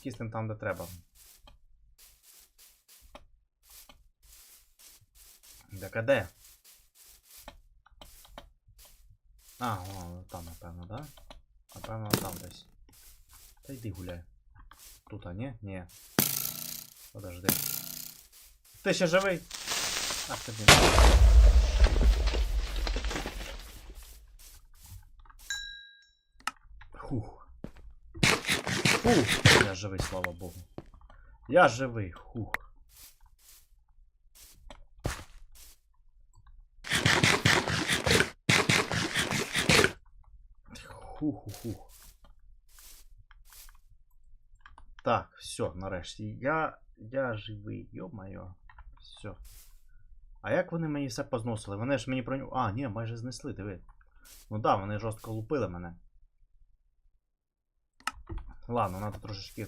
киснем там, де треба. Так а де? А, о, там, напевно, да? Напевно, там десь. Та йди гуляй. Тут, а ні? Ні. Подожди. Ти ще живий? Ах ти блін. Хух. Фух. Я живий, слава Богу. Я живий, хух. Хух-хух-хух. Так, все, нарешті. Я. Я живий, йо-майо. Все. А як вони мені все позносили? Вони ж мені про нього. А, ні, майже знесли, диви. Ну да, вони жорстко лупили мене. Ладно, треба трошечки